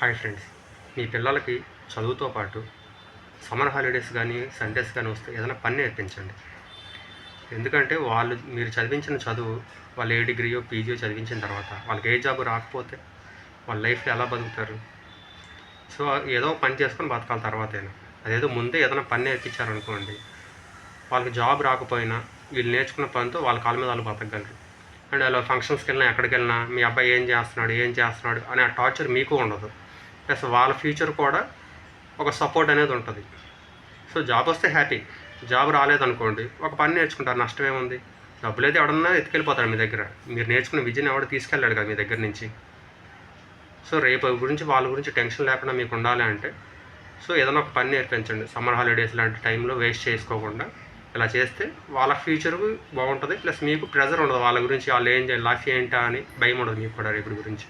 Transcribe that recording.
Hi friends మీ పిల్లలకి చదువుతో పాటు సమ్మర్ హాలిడేస్ కానీ సండేస్ కానీ వస్తే ఏదైనా పని నేర్పించండి. ఎందుకంటే వాళ్ళు మీరు చదివించిన చదువు వాళ్ళు ఏ డిగ్రీయో పీజీయో చదివించిన తర్వాత వాళ్ళకి ఏ జాబ్ రాకపోతే వాళ్ళ లైఫ్లో ఎలా బతుకుతారు? సో ఏదో పని చేసుకొని బతకాలి తర్వాతైనా. అదేదో ముందే ఏదైనా పని నేర్పించారనుకోండి వాళ్ళకి జాబ్ రాకపోయినా వీళ్ళు నేర్చుకున్న పనితో వాళ్ళ కాళ్ళ మీద వాళ్ళు బతకగలరు. అండ్ అలా ఫంక్షన్స్కి వెళ్ళినా ఎక్కడికి వెళ్ళినా మీ అబ్బాయి ఏం చేస్తున్నాడు ఏం చేస్తున్నాడు అనే ఆ టార్చర్ మీకు ఉండదు. ప్లస్ వాళ్ళ ఫ్యూచర్ కూడా ఒక సపోర్ట్ అనేది ఉంటుంది. సో జాబ్ వస్తే హ్యాపీ. జాబ్ రాలేదనుకోండి ఒక పని నేర్చుకుంటారు నష్టం ఏముంది? డబ్బులు అయితే ఎవడన్నా ఎత్తుకెళ్ళిపోతారు మీ దగ్గర. మీరు నేర్చుకున్న విద్యను ఎవడ తీసుకెళ్ళాడు కదా మీ దగ్గర నుంచి? సో రేపు గురించి వాళ్ళ గురించి టెన్షన్ లేకుండా మీకు ఉండాలి అంటే సో ఏదైనా ఒక పని నేర్పించండి. సమ్మర్ హాలిడేస్ లాంటి టైంలో వేస్ట్ చేసుకోకుండా ఇలా చేస్తే వాళ్ళ ఫ్యూచర్ బాగుంటుంది ప్లస్ మీకు ప్రెజర్ ఉండదు. వాళ్ళ గురించి వాళ్ళు ఏం లైఫ్ ఏంటా అని భయం ఉండదు మీకు కూడా రేపు గురించి.